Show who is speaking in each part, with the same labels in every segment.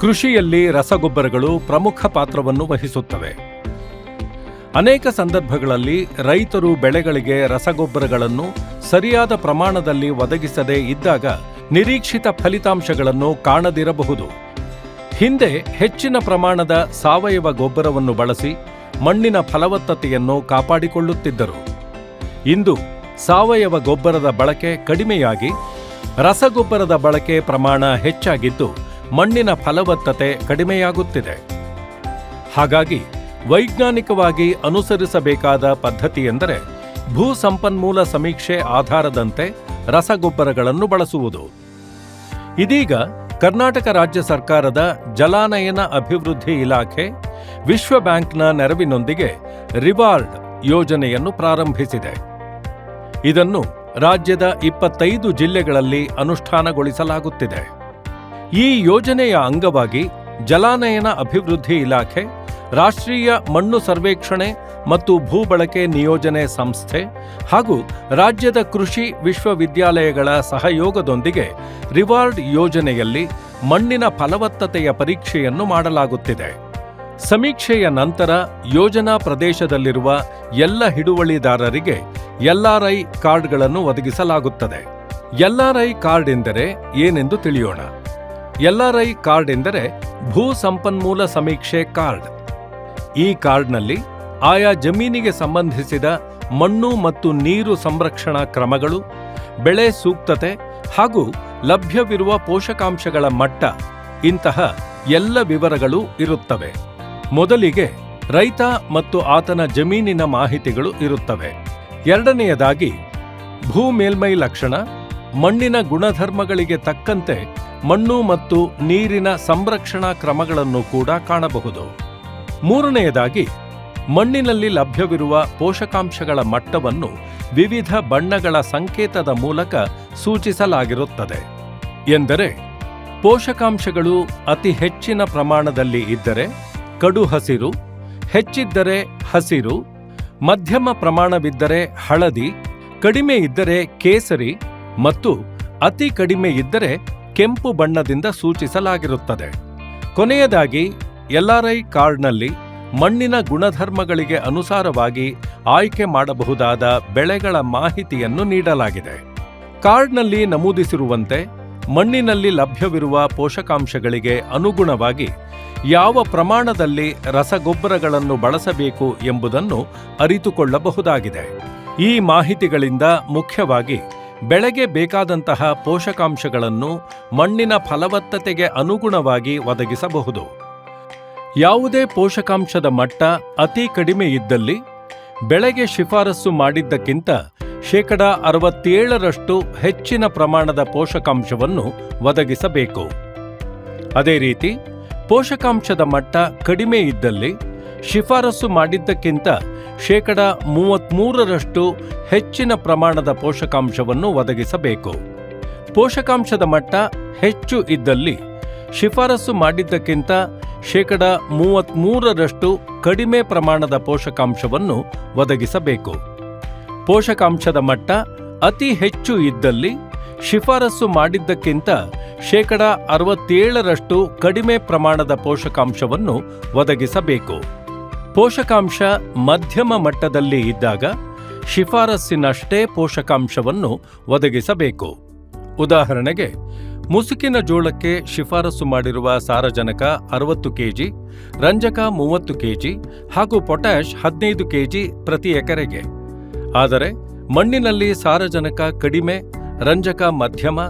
Speaker 1: ಕೃಷಿಯಲ್ಲಿ ರಸಗೊಬ್ಬರಗಳು ಪ್ರಮುಖ ಪಾತ್ರವನ್ನು ವಹಿಸುತ್ತವೆ. ಅನೇಕ ಸಂದರ್ಭಗಳಲ್ಲಿ ರೈತರು ಬೆಳೆಗಳಿಗೆ ರಸಗೊಬ್ಬರಗಳನ್ನು ಸರಿಯಾದ ಪ್ರಮಾಣದಲ್ಲಿ ಒದಗಿಸದೇ ಇದ್ದಾಗ ನಿರೀಕ್ಷಿತ ಫಲಿತಾಂಶಗಳನ್ನು ಕಾಣದಿರಬಹುದು. ಹಿಂದೆ ಹೆಚ್ಚಿನ ಪ್ರಮಾಣದ ಸಾವಯವ ಗೊಬ್ಬರವನ್ನು ಬಳಸಿ ಮಣ್ಣಿನ ಫಲವತ್ತತೆಯನ್ನು ಕಾಪಾಡಿಕೊಳ್ಳುತ್ತಿದ್ದರು. ಇಂದು ಸಾವಯವ ಗೊಬ್ಬರದ ಬಳಕೆ ಕಡಿಮೆಯಾಗಿ ರಸಗೊಬ್ಬರದ ಬಳಕೆ ಪ್ರಮಾಣ ಹೆಚ್ಚಾಗಿದ್ದು ಮಣ್ಣಿನ ಫಲವತ್ತತೆ ಕಡಿಮೆಯಾಗುತ್ತಿದೆ. ಹಾಗಾಗಿ ವೈಜ್ಞಾನಿಕವಾಗಿ ಅನುಸರಿಸಬೇಕಾದ ಪದ್ಧತಿಯೆಂದರೆ ಭೂ ಸಂಪನ್ಮೂಲ ಸಮೀಕ್ಷೆ ಆಧಾರದಂತೆ ರಸಗೊಬ್ಬರಗಳನ್ನು ಬಳಸುವುದು. ಇದೀಗ ಕರ್ನಾಟಕ ರಾಜ್ಯ ಸರ್ಕಾರದ ಜಲಾನಯನ ಅಭಿವೃದ್ಧಿ ಇಲಾಖೆ ವಿಶ್ವ ಬ್ಯಾಂಕ್ನ ನೆರವಿನೊಂದಿಗೆ ರಿವಾರ್ಡ್ ಯೋಜನೆಯನ್ನು ಪ್ರಾರಂಭಿಸಿದೆ. ಇದನ್ನು ರಾಜ್ಯದ ಇಪ್ಪತ್ತೈದು ಜಿಲ್ಲೆಗಳಲ್ಲಿ ಅನುಷ್ಠಾನಗೊಳಿಸಲಾಗುತ್ತಿದೆ. ಈ ಯೋಜನೆಯ ಅಂಗವಾಗಿ ಜಲಾನಯನ ಅಭಿವೃದ್ಧಿ ಇಲಾಖೆ, ರಾಷ್ಟ್ರೀಯ ಮಣ್ಣು ಸರ್ವೇಕ್ಷಣೆ ಮತ್ತು ಭೂಬಳಕೆ ನಿಯೋಜನೆ ಸಂಸ್ಥೆ ಹಾಗೂ ರಾಜ್ಯದ ಕೃಷಿ ವಿಶ್ವವಿದ್ಯಾಲಯಗಳ ಸಹಯೋಗದೊಂದಿಗೆ ರಿವಾರ್ಡ್ ಯೋಜನೆಯಲ್ಲಿ ಮಣ್ಣಿನ ಫಲವತ್ತತೆಯ ಪರೀಕ್ಷೆಯನ್ನು ಮಾಡಲಾಗುತ್ತಿದೆ. ಸಮೀಕ್ಷೆಯ ನಂತರ ಯೋಜನಾ ಪ್ರದೇಶದಲ್ಲಿರುವ ಎಲ್ಲ ಹಿಡುವಳಿದಾರರಿಗೆ ಎಲ್ಆರ್ಐ ಕಾರ್ಡ್ಗಳನ್ನು ಒದಗಿಸಲಾಗುತ್ತದೆ. ಎಲ್ಆರ್ಐ ಕಾರ್ಡ್ ಎಂದರೆ ಏನೆಂದು ತಿಳಿಯೋಣ. ಎಲ್ಆರ್ಐ ಕಾರ್ಡ್ ಎಂದರೆ ಭೂ ಸಂಪನ್ಮೂಲ ಸಮೀಕ್ಷೆ ಕಾರ್ಡ್. ಈ ಕಾರ್ಡ್ನಲ್ಲಿ ಆಯಾ ಜಮೀನಿಗೆ ಸಂಬಂಧಿಸಿದ ಮಣ್ಣು ಮತ್ತು ನೀರು ಸಂರಕ್ಷಣಾ ಕ್ರಮಗಳು, ಬೆಳೆ ಸೂಕ್ತತೆ ಹಾಗೂ ಲಭ್ಯವಿರುವ ಪೋಷಕಾಂಶಗಳ ಮಟ್ಟ, ಇಂತಹ ಎಲ್ಲ ವಿವರಗಳು ಇರುತ್ತವೆ. ಮೊದಲಿಗೆ ರೈತ ಮತ್ತು ಆತನ ಜಮೀನಿನ ಮಾಹಿತಿಗಳು ಇರುತ್ತವೆ. ಎರಡನೆಯದಾಗಿ ಭೂ ಮೇಲ್ಮೈ ಲಕ್ಷಣ, ಮಣ್ಣಿನ ಗುಣಧರ್ಮಗಳಿಗೆ ತಕ್ಕಂತೆ ಮಣ್ಣು ಮತ್ತು ನೀರಿನ ಸಂರಕ್ಷಣಾ ಕ್ರಮಗಳನ್ನು ಕೂಡ ಕಾಣಬಹುದು. ಮೂರನೆಯದಾಗಿ, ಮಣ್ಣಿನಲ್ಲಿ ಲಭ್ಯವಿರುವ ಪೋಷಕಾಂಶಗಳ ಮಟ್ಟವನ್ನು ವಿವಿಧ ಬಣ್ಣಗಳ ಸಂಕೇತದ ಮೂಲಕ ಸೂಚಿಸಲಾಗಿರುತ್ತದೆ. ಎಂದರೆ, ಪೋಷಕಾಂಶಗಳು ಅತಿ ಹೆಚ್ಚಿನ ಪ್ರಮಾಣದಲ್ಲಿ ಇದ್ದರೆ ಕಡು ಹಸಿರು, ಹೆಚ್ಚಿದ್ದರೆ ಹಸಿರು, ಮಧ್ಯಮ ಪ್ರಮಾಣವಿದ್ದರೆ ಹಳದಿ, ಕಡಿಮೆ ಇದ್ದರೆ ಕೇಸರಿ ಮತ್ತು ಅತಿ ಕಡಿಮೆ ಇದ್ದರೆ ಕೆಂಪು ಬಣ್ಣದಿಂದ ಸೂಚಿಸಲಾಗಿರುತ್ತದೆ. ಕೊನೆಯದಾಗಿ ಎಲ್ಆರ್ಐ ಕಾರ್ಡ್ನಲ್ಲಿ ಮಣ್ಣಿನ ಗುಣಧರ್ಮಗಳಿಗೆ ಅನುಸಾರವಾಗಿ ಆಯ್ಕೆ ಮಾಡಬಹುದಾದ ಬೆಳೆಗಳ ಮಾಹಿತಿಯನ್ನು ನೀಡಲಾಗಿದೆ. ಕಾರ್ಡ್ನಲ್ಲಿ ನಮೂದಿಸಿರುವಂತೆ, ಮಣ್ಣಿನಲ್ಲಿ ಲಭ್ಯವಿರುವ ಪೋಷಕಾಂಶಗಳಿಗೆ ಅನುಗುಣವಾಗಿ ಯಾವ ಪ್ರಮಾಣದಲ್ಲಿ ರಸಗೊಬ್ಬರಗಳನ್ನು ಬಳಸಬೇಕು ಎಂಬುದನ್ನು ಅರಿತುಕೊಳ್ಳಬಹುದಾಗಿದೆ. ಈ ಮಾಹಿತಿಗಳಿಂದ ಮುಖ್ಯವಾಗಿ ಬೆಳೆಗೆ ಬೇಕಾದಂತಹ ಪೋಷಕಾಂಶಗಳನ್ನು ಮಣ್ಣಿನ ಫಲವತ್ತತೆಗೆ ಅನುಗುಣವಾಗಿ ಒದಗಿಸಬಹುದು. ಯಾವುದೇ ಪೋಷಕಾಂಶದ ಮಟ್ಟ ಅತಿ ಕಡಿಮೆ ಇದ್ದಲ್ಲಿ, ಬೆಳೆಗೆ ಶಿಫಾರಸು ಮಾಡಿದ್ದಕ್ಕಿಂತ ಶೇಕಡ ಅರವತ್ತೇಳರಷ್ಟು ಹೆಚ್ಚಿನ ಪ್ರಮಾಣದ ಪೋಷಕಾಂಶವನ್ನು ಒದಗಿಸಬೇಕು. ಅದೇ ರೀತಿ, ಪೋಷಕಾಂಶದ ಮಟ್ಟ ಕಡಿಮೆ ಇದ್ದಲ್ಲಿ ಶಿಫಾರಸು ಮಾಡಿದ್ದಕ್ಕಿಂತ ಶೇಕಡ ಮೂವತ್ಮೂರರಷ್ಟು ಹೆಚ್ಚಿನ ಪ್ರಮಾಣದ ಪೋಷಕಾಂಶವನ್ನು ಒದಗಿಸಬೇಕು. ಪೋಷಕಾಂಶದ ಮಟ್ಟ ಹೆಚ್ಚು ಇದ್ದಲ್ಲಿ ಶಿಫಾರಸು ಮಾಡಿದ್ದಕ್ಕಿಂತ ಶೇಕಡ ಮೂವತ್ಮೂರರಷ್ಟು ಕಡಿಮೆ ಪ್ರಮಾಣದ ಪೋಷಕಾಂಶವನ್ನು ಒದಗಿಸಬೇಕು. ಪೋಷಕಾಂಶದ ಮಟ್ಟ ಅತಿ ಹೆಚ್ಚು ಇದ್ದಲ್ಲಿ ಶಿಫಾರಸು ಮಾಡಿದ್ದಕ್ಕಿಂತ ಶೇಕಡ ಅರವತ್ತೇಳರಷ್ಟು ಕಡಿಮೆ ಪ್ರಮಾಣದ ಪೋಷಕಾಂಶವನ್ನು ಒದಗಿಸಬೇಕು. ಪೋಷಕಾಂಶ ಮಧ್ಯಮ ಮಟ್ಟದಲ್ಲಿ ಇದ್ದಾಗ ಶಿಫಾರಸ್ಸಿನಷ್ಟೇ ಪೋಷಕಾಂಶವನ್ನು ಒದಗಿಸಬೇಕು. ಉದಾಹರಣೆಗೆ, ಮುಸುಕಿನ ಜೋಳಕ್ಕೆ ಶಿಫಾರಸು ಮಾಡಿರುವ ಸಾರಜನಕ ಅರವತ್ತು ಕೆಜಿ, ರಂಜಕ ಮೂವತ್ತು ಕೆಜಿ ಹಾಗೂ ಪೊಟ್ಯಾಷ್ ಹದಿನೈದು ಕೆಜಿ ಪ್ರತಿ ಎಕರೆಗೆ. ಆದರೆ ಮಣ್ಣಿನಲ್ಲಿ ಸಾರಜನಕ ಕಡಿಮೆ ರಂಜಕ ಮಧ್ಯಮ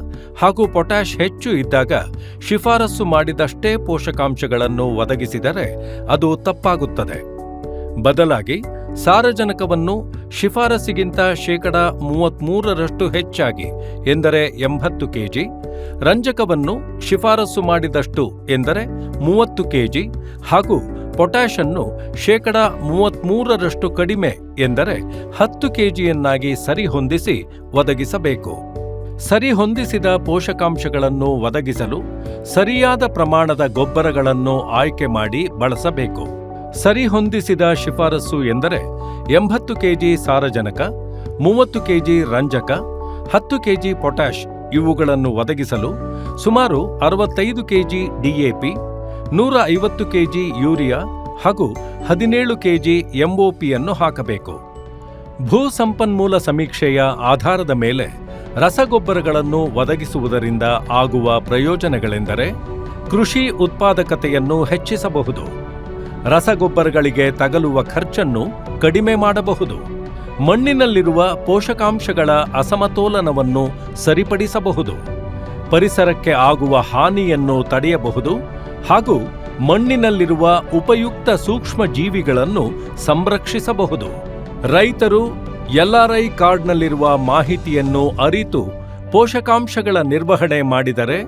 Speaker 1: ಹಾಗೂ ಪೊಟ್ಯಾಷ್ ಹೆಚ್ಚು ಇದ್ದಾಗ ಶಿಫಾರಸು ಮಾಡಿದಷ್ಟೇ ಪೋಷಕಾಂಶಗಳನ್ನು ಒದಗಿಸಿದರೆ ಅದು ತಪ್ಪಾಗುತ್ತದೆ. ಬದಲಾಗಿ ಸಾರಜನಕವನ್ನು ಶಿಫಾರಸಿಗಿಂತ ಶೇಕಡ ಮೂವತ್ಮೂರರಷ್ಟು ಹೆಚ್ಚಾಗಿ, ಎಂದರೆ ಎಂಬತ್ತು ಕೆಜಿ, ರಂಜಕವನ್ನು ಶಿಫಾರಸು ಮಾಡಿದಷ್ಟು, ಎಂದರೆ ಮೂವತ್ತು ಕೆಜಿ ಹಾಗೂ ಪೊಟ್ಯಾಷನ್ನು ಶೇಕಡ ಮೂವತ್ಮೂರರಷ್ಟು ಕಡಿಮೆ, ಎಂದರೆ ಹತ್ತು ಕೆಜಿಯನ್ನಾಗಿ ಸರಿಹೊಂದಿಸಿ ಒದಗಿಸಬೇಕು. ಸರಿಹೊಂದಿಸಿದ ಪೋಷಕಾಂಶಗಳನ್ನು ಒದಗಿಸಲು ಸರಿಯಾದ ಪ್ರಮಾಣದ ಗೊಬ್ಬರಗಳನ್ನು ಆಯ್ಕೆ ಮಾಡಿ ಬಳಸಬೇಕು. ಸರಿಹೊಂದಿಸಿದ ಶಿಫಾರಸು ಎಂದರೆ ಎಂಬತ್ತು ಕೆಜಿ ಸಾರಜನಕ, ಮೂವತ್ತು ಕೆಜಿ ರಂಜಕ, ಹತ್ತು ಕೆಜಿ ಪೊಟ್ಯಾಷ್ ಇವುಗಳನ್ನು ಒದಗಿಸಲು ಸುಮಾರು ಅರವತ್ತೈದು ಕೆಜಿ ಡಿಎಪಿ ನೂರ ಐವತ್ತು ಕೆಜಿ ಯೂರಿಯಾ ಹಾಗೂ ಹದಿನೇಳು ಕೆಜಿ ಎಂಒಪಿಯನ್ನು ಹಾಕಬೇಕು. ಭೂ ಸಂಪನ್ಮೂಲ ಸಮೀಕ್ಷೆಯ ಆಧಾರದ ಮೇಲೆ ರಸಗೊಬ್ಬರಗಳನ್ನು ಒದಗಿಸುವುದರಿಂದ ಆಗುವ ಪ್ರಯೋಜನಗಳೆಂದರೆ ಕೃಷಿ ಉತ್ಪಾದಕತೆಯನ್ನು ಹೆಚ್ಚಿಸಬಹುದು. ರಸಗೊಬ್ಬರಗಳಿಗೆ ತಗಲುವ ಖರ್ಚನ್ನು ಕಡಿಮೆ ಮಾಡಬಹುದು. ಮಣ್ಣಿನಲ್ಲಿರುವ ಪೋಷಕಾಂಶಗಳ ಅಸಮತೋಲನವನ್ನು ಸರಿಪಡಿಸಬಹುದು. ಪರಿಸರಕ್ಕೆ ಆಗುವ ಹಾನಿಯನ್ನು ತಡೆಯಬಹುದು ಹಾಗೂ ಮಣ್ಣಿನಲ್ಲಿರುವ ಉಪಯುಕ್ತ ಸೂಕ್ಷ್ಮ ಜೀವಿಗಳನ್ನು ಸಂರಕ್ಷಿಸಬಹುದು. ರೈತರು ಎಲ್ಆರ್ಐ ಕಾರ್ಡ್ನಲ್ಲಿರುವ ಮಾಹಿತಿಯನ್ನು ಅರಿತು ಪೋಷಕಾಂಶಗಳ ನಿರ್ವಹಣೆ ಮಾಡಿದರೆ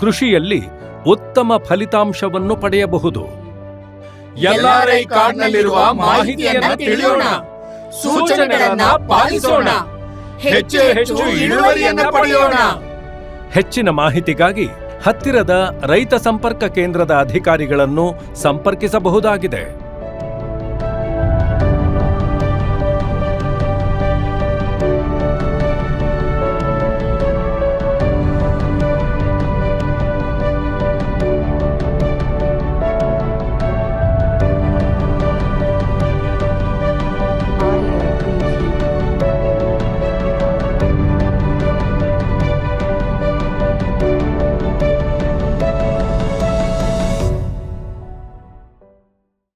Speaker 1: ಕೃಷಿಯಲ್ಲಿ ಉತ್ತಮ ಫಲಿತಾಂಶವನ್ನು ಪಡೆಯಬಹುದು.
Speaker 2: ಎಲ್ಆರ್ಐ ಕಾರ್ಡ್ನಲ್ಲಿರುವ ಮಾಹಿತಿಯನ್ನು ತಿಳಿಯೋಣ. ಸೂಚನೆಗಳನ್ನು ಪಾಲಿಸೋಣ. ಹೆಚ್ಚು ಹೆಚ್ಚು ಇಳುವರಿಯನ್ನು ಪಡೆಯೋಣ.
Speaker 1: ಹೆಚ್ಚಿನ ಮಾಹಿತಿಗಾಗಿ ಹತ್ತಿರದ ರೈತ ಸಂಪರ್ಕ ಕೇಂದ್ರದ ಅಧಿಕಾರಿಗಳನ್ನು ಸಂಪರ್ಕಿಸಬಹುದಾಗಿದೆ.